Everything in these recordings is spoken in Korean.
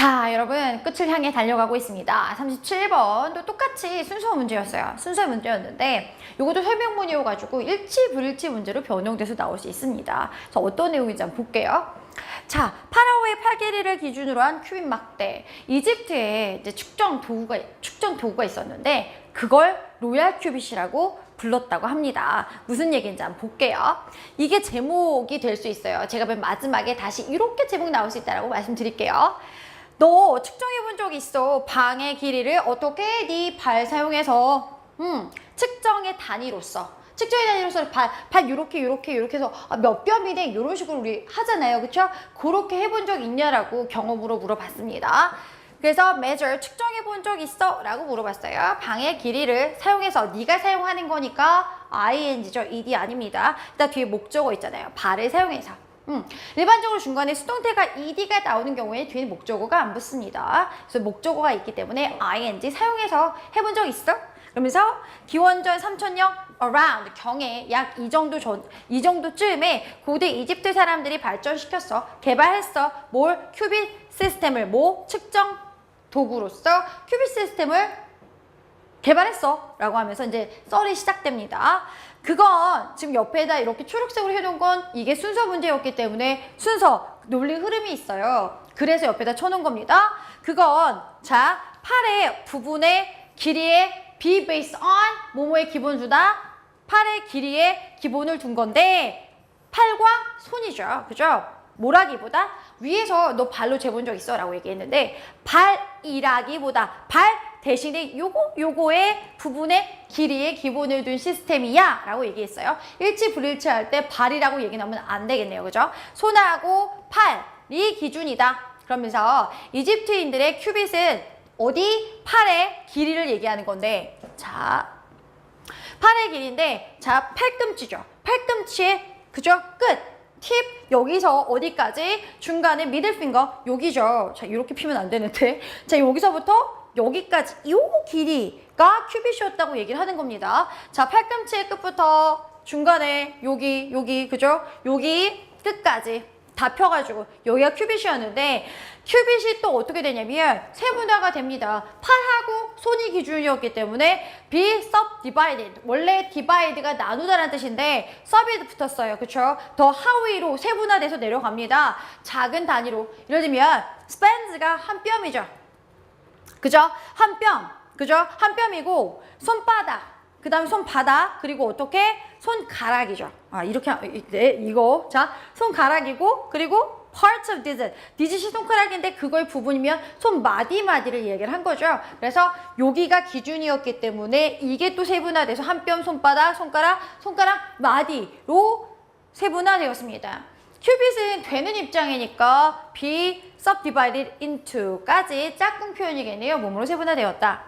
자, 여러분 끝을 향해 달려가고 있습니다. 37번도 똑같이 순서 문제였어요. 순서 문제였는데 이것도 설명문이어가지고 일치 불일치 문제로 변형돼서 나올 수 있습니다. 그래서 어떤 내용인지 한번 볼게요. 자, 파라오의 팔길이를 기준으로 한 큐빅 막대. 이집트에 이제 측정 도구가 측정 도구가 있었는데 그걸 로얄 큐빗이라고 불렀다고 합니다. 무슨 얘기인지 한번 볼게요. 이게 제목이 될 수 있어요. 제가 맨 마지막에 다시 이렇게 제목 나올 수 있다라고 말씀드릴게요. 너 측정해 본 적 있어? 방의 길이를 어떻게 네 발 사용해서 음, 측정의 단위로서 측정의 단위로서 발, 발 요렇게 요렇게 요렇게 해서 아, 몇 뼘이네 이런 식으로 우리 하잖아요. 그쵸? 그렇게 해본 적 있냐라고 경험으로 물어봤습니다. 그래서 measure 측정해 본 적 있어? 라고 물어봤어요. 방의 길이를 사용해서 네가 사용하는 거니까 ing죠. ed 아닙니다. 일단 뒤에 목적어 있잖아요. 발을 사용해서. 음, 일반적으로 중간에 수동태가 ed가 나오는 경우에 뒤에 목적어가 안 붙습니다. 그래서 목적어가 있기 때문에 ing 사용해서 해본 적 있어? 그러면서 기원전 3000년 around 경에 약 이 정도 전 이 정도쯤에 고대 이집트 사람들이 발전시켰어 개발했어 뭘 큐빗 시스템을 뭐 측정 도구로서 큐빗 시스템을 개발했어 라고 하면서 이제 썰이 시작됩니다. 그건 지금 옆에다 이렇게 초록색으로 해놓은 건 이게 순서 문제였기 때문에 순서 논리 흐름이 있어요. 그래서 옆에다 쳐놓은 겁니다. 그건 자 팔의 부분의 길이에 be based on 뭐뭐의 기본 주다 팔의 길이에 기본을 둔 건데 팔과 손이죠. 그죠? 뭐라기보다 위에서 너 발로 재본 적 있어? 라고 얘기했는데 발이라기보다 발 대신에 요거 요거의 부분의 길이의 기본을 둔 시스템이야 라고 얘기했어요. 일치 불일치 할 때 발이라고 얘기 나오면 안 되겠네요. 그죠? 손하고 팔이 기준이다. 그러면서 이집트인들의 큐빗은 어디 팔의 길이를 얘기하는 건데 자 팔의 길인데 자 팔꿈치죠. 팔꿈치의 그죠? 끝. 팁 여기서 어디까지 중간에 미들 핑거 여기죠. 자 이렇게 피면 안 되는데 자 여기서부터 여기까지 이 길이가 큐빗이었다고 얘기를 하는 겁니다. 자 팔꿈치의 끝부터 중간에 여기 여기 그죠? 여기 끝까지 다 펴가지고 여기가 큐빗이었는데 큐빗이 또 어떻게 되냐면 세분화가 됩니다. 팔하고 손이 기준이었기 때문에 be subdivided 원래 divide가 나누다라는 뜻인데 sub이 붙었어요. 그쵸? 더 하위로 세분화돼서 내려갑니다. 작은 단위로 예를 들면 span's,가 한 뼘이죠. 그죠? 한 뼘. 그죠? 한 뼘이고 손바닥. 그 다음에 손바닥. 그리고 어떻게? 손가락이죠. 아, 이렇게, 네, 이거. 자, 손가락이고, 그리고 parts of digit. 디짓이 손가락인데 그거의 부분이면 손 마디마디를 얘기를 한 거죠. 그래서 여기가 기준이었기 때문에 이게 또 세분화돼서 한 뼘 손바닥, 손가락, 손가락, 마디로 세분화되었습니다. 큐빗은 되는 입장이니까 be subdivided into까지 짝꿍 표현이겠네요. 몸으로 세분화되었다.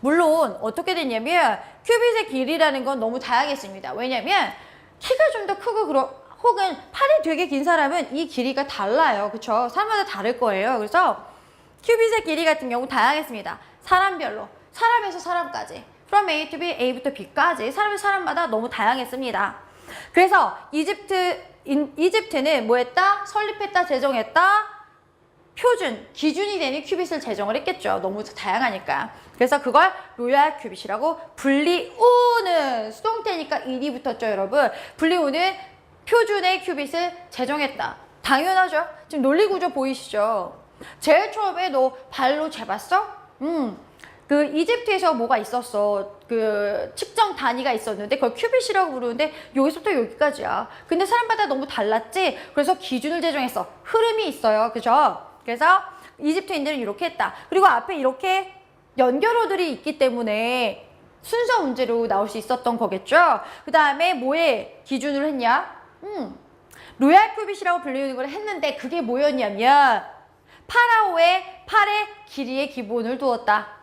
물론 어떻게 됐냐면 큐빗의 길이라는 건 너무 다양했습니다. 왜냐면 키가 좀 더 크고 그러, 혹은 팔이 되게 긴 사람은 이 길이가 달라요. 그쵸? 사람마다 다를 거예요. 그래서 큐빗의 길이 같은 경우 다양했습니다. 사람별로, 사람에서 사람까지. from A to B, A부터 B까지 사람이 사람마다 너무 다양했습니다. 그래서 이집트, 인, 이집트는 뭐 했다? 설립했다, 제정했다? 표준, 기준이 되는 큐빗을 제정을 했겠죠. 너무 다양하니까. 그래서 그걸 로얄 큐빗이라고 분리우는 수동태니까 일이 붙었죠, 여러분. 분리우는 표준의 큐빗을 제정했다. 당연하죠. 지금 논리 구조 보이시죠? 제일 처음에 너 발로 재봤어? 음. 그 이집트에서 뭐가 있었어. 그 측정 단위가 있었는데 그걸 큐빗이라고 부르는데 여기서부터 여기까지야. 근데 사람마다 너무 달랐지? 그래서 기준을 제정했어. 흐름이 있어요. 그죠? 그래서 이집트인들은 이렇게 했다. 그리고 앞에 이렇게 연결어들이 있기 때문에 순서 문제로 나올 수 있었던 거겠죠? 그 다음에 뭐에 기준을 했냐? 음, 로얄 큐빗이라고 불리는 걸 했는데 그게 뭐였냐면 파라오의 팔의 길이의 기본을 두었다.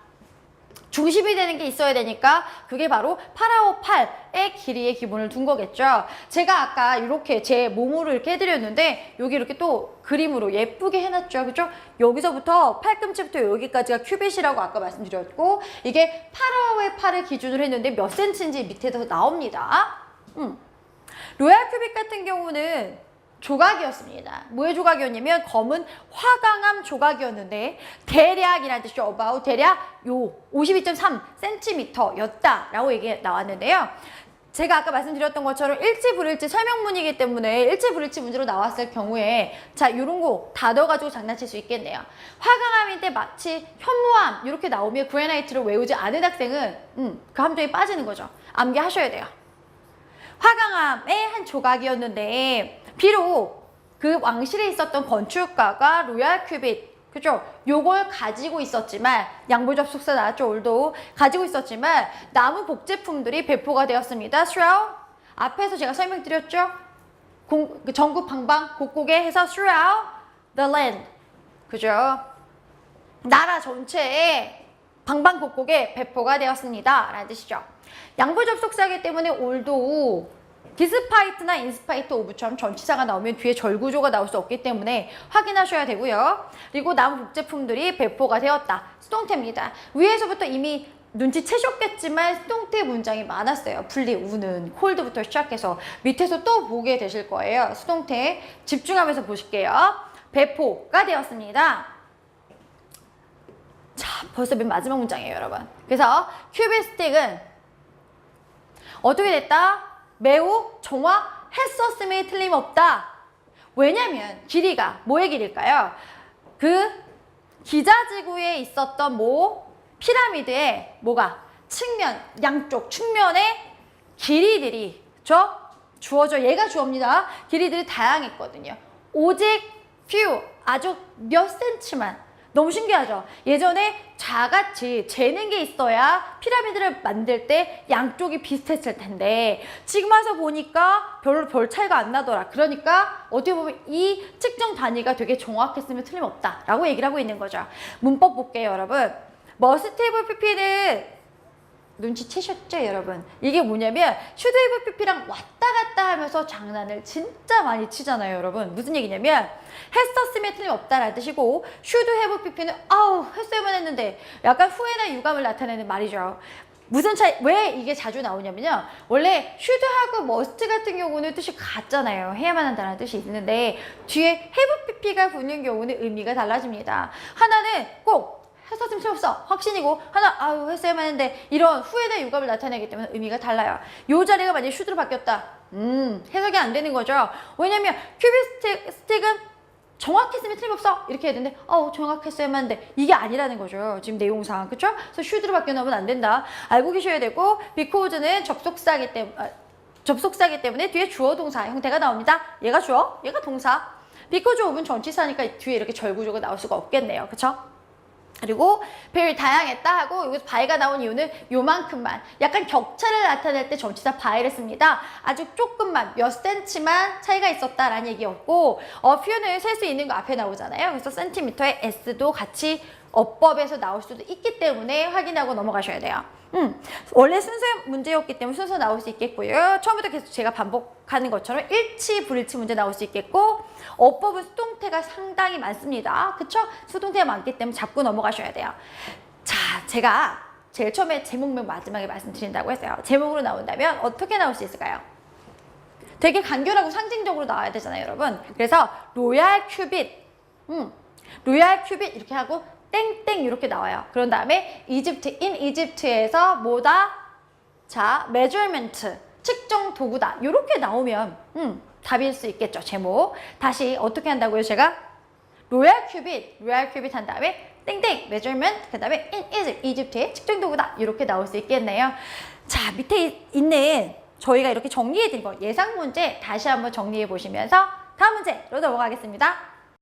중심이 되는 게 있어야 되니까 그게 바로 파라오 팔의 길이의 기본을 둔 거겠죠. 제가 아까 이렇게 제 몸으로 이렇게 해드렸는데 여기 이렇게 또 그림으로 예쁘게 해놨죠. 그죠? 여기서부터 팔꿈치부터 여기까지가 큐빗이라고 아까 말씀드렸고 이게 파라오의 팔을 기준으로 했는데 몇 센치인지 밑에서 나옵니다. 음. 로얄 큐빗 같은 경우는 조각이었습니다. 뭐의 조각이었냐면 검은 화강암 조각이었는데 대략이라는 뜻이죠. about 대략 요 52.3cm였다라고 얘기 나왔는데요. 제가 아까 말씀드렸던 것처럼 일치불일치 설명문이기 때문에 일치불일치 문제로 나왔을 경우에 자 이런 거 다 넣어가지고 장난칠 수 있겠네요. 화강암인데 마치 현무암 이렇게 나오면 그레나이트를 외우지 않은 학생은 음, 그 함정에 빠지는 거죠. 암기하셔야 돼요. 화강암의 한 조각이었는데 비록 그 왕실에 있었던 건축가가 로얄 큐빗 그죠? 요걸 가지고 있었지만 양보 접속사 나왔죠 올도 가지고 있었지만 나무 복제품들이 배포가 되었습니다. throughout 앞에서 제가 설명드렸죠. 공, 그 전국 방방 곳곳에 해서 throughout the land 그죠? 나라 전체에 방방곡곡에 배포가 되었습니다. 라는 뜻이죠. 양보 접속사이기 때문에 올도 디스파이트나 인스파이트 오브처럼 전치사가 나오면 뒤에 절구조가 나올 수 없기 때문에 확인하셔야 되고요. 그리고 나무 복제품들이 배포가 되었다. 수동태입니다. 위에서부터 이미 눈치채셨겠지만 수동태 문장이 많았어요. 분리, 우는, 콜드부터 시작해서 밑에서 또 보게 되실 거예요. 수동태 집중하면서 보실게요. 배포가 되었습니다. 자, 벌써 맨 마지막 문장이에요, 여러분. 그래서 큐빅 스틱은 어떻게 됐다? 매우 정확했었음이 틀림없다. 왜냐면 길이가 뭐의 길일까요? 그 기자지구에 있었던 뭐 피라미드의 뭐가 측면 양쪽 측면의 길이들이 저 주어져 얘가 주어입니다. 길이들이 다양했거든요. 오직 few 아주 몇 센치만 너무 신기하죠? 예전에 자같이 재는 게 있어야 피라미드를 만들 때 양쪽이 비슷했을 텐데 지금 와서 보니까 별로 별 차이가 안 나더라. 그러니까 어떻게 보면 이 측정 단위가 되게 정확했으면 틀림없다 라고 얘기를 하고 있는 거죠. 문법 볼게요, 여러분. 머스테이블 PP는 눈치채셨죠, 여러분? 이게 뭐냐면 슈드이브 PP랑 왔다 갔다 하면서 장난을 진짜 많이 치잖아요, 여러분. 무슨 얘기냐면 했었으면 틀림없다라는 뜻이고 슈드 해브 PP는 아우 했어야만 했는데 약간 후회나 유감을 나타내는 말이죠. 무슨 차이, 왜 이게 자주 나오냐면요. 원래 슈드하고 머스트 같은 경우는 뜻이 같잖아요. 해야만 한다는 뜻이 있는데 뒤에 have pp가 붙는 경우는 의미가 달라집니다. 하나는 꼭 했었으면 틀림없어 확신이고 하나 아유 했어야만 했는데 이런 후회나 유감을 나타내기 때문에 의미가 달라요. 요 자리가 만약에 슈드로 바뀌었다. 음 해석이 안 되는 거죠. 왜냐면 큐빅 스틱은 정확했으면 틀림없어 이렇게 해야 되는데 어 정확했어야만 했는데 이게 아니라는 거죠 지금 내용상 그쵸? 그래서 슈드로 바뀌어 놓으면 안 된다 알고 계셔야 되고 비코즈는 접속사기 때문에 아, 접속사기 때문에 뒤에 주어 동사 형태가 나옵니다 얘가 주어 얘가 동사 비코즈 오븐 전치사니까 뒤에 이렇게 절구조가 나올 수가 없겠네요 그쵸? 그리고 very 다양했다 하고 여기서 by가 나온 이유는 요만큼만 약간 격차를 나타낼 때 전치사 by를 씁니다. 아주 조금만 몇 센치만 차이가 있었다라는 얘기였고 어, few는 셀수 있는 거 앞에 나오잖아요. 그래서 센티미터의 s도 같이 어법에서 나올 수도 있기 때문에 확인하고 넘어가셔야 돼요. 음, 원래 순서 문제였기 때문에 순서 나올 수 있겠고요. 처음부터 계속 제가 반복하는 것처럼 일치, 불일치 문제 나올 수 있겠고 어법은 수동태가 상당히 많습니다. 그쵸? 수동태가 많기 때문에 잡고 넘어가셔야 돼요. 자, 제가 제일 처음에 제목 맨 마지막에 말씀드린다고 했어요. 제목으로 나온다면 어떻게 나올 수 있을까요? 되게 간결하고 상징적으로 나와야 되잖아요, 여러분. 그래서 로얄 큐빗, 음, 로얄 큐빗 이렇게 하고 땡땡 이렇게 나와요. 그런 다음에 이집트, 인 이집트에서 뭐다? 자, measurement, 측정 도구다. 이렇게 나오면 음, 답일 수 있겠죠, 제목. 다시 어떻게 한다고요, 제가? 로얄 큐빗, 로얄 큐빗 한 다음에 땡땡, measurement, 그 다음에 in Egypt, 이집트의 측정 도구다. 이렇게 나올 수 있겠네요. 자, 밑에 있는 저희가 이렇게 정리해 드린 거 예상 문제 다시 한번 정리해 보시면서 다음 문제로 넘어가겠습니다.